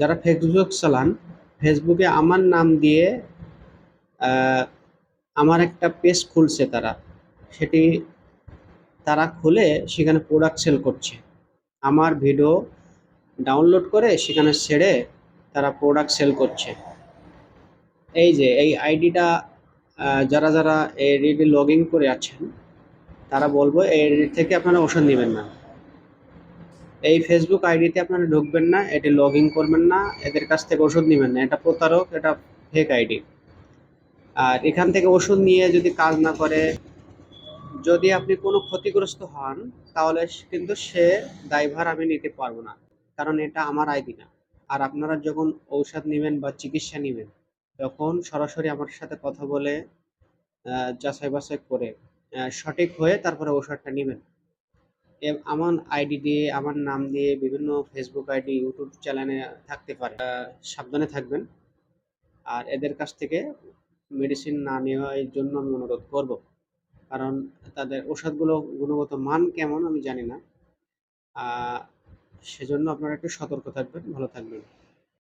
যারা ফেসবুক চালান ফেসবুকে আমার নাম দিয়ে আমার একটা পেজ খুলছে তারা। সেটি তারা খুলে সেখানে প্রোডাক্ট সেল করছে। আমার ভিডিও ডাউনলোড করে সেখানে ছেড়ে তারা প্রোডাক্ট সেল করছে। এই যে, এই আইডিটা যারা যারা এই আইডি লগ ইন করে আছেন, তারা বলব এই আইডি থেকে আপনারা ওষুধ নেবেন না। এই ফেসবুক আইডিতে আপনারা ঢুকবেন না, এটি লগ ইন করবেন না, এদের কাছ থেকে ওষুধ নেবেন না। এটা প্রতারক, এটা ফেক আইডি আর এখান থেকে ওষুধ নিয়ে যদি কাজ না করে, যদি আপনি কোনো ক্ষতিগ্রস্ত হন, তাহলে কিন্তু সে দায়ভার আমি নিতে পারব না, কারণ এটা আমার আইডি না। আর আপনারা যখন ঔষধ নেবেন বা চিকিৎসা নেবেন, তখন সরাসরি আমার সাথে কথা বলে যাচাই বাছাই করে সঠিক হয়ে তারপরে ঔষধটা নেবেন। আমার আইডি দিয়ে, আমার নাম দিয়ে বিভিন্ন ফেসবুক আইডি ইউটিউব চ্যানেলে থাকতে পারে। সাবধানে থাকবেন। আর এদের কাছ থেকে মেডিসিন না নেওয়ার জন্য আমি অনুরোধ করব। কারণ তাদের ওষুধগুলো গুণগত মান কেমন আমি জানি না। সেজন্য আপনারা একটু সতর্ক থাকবেন, ভালো থাকবেন।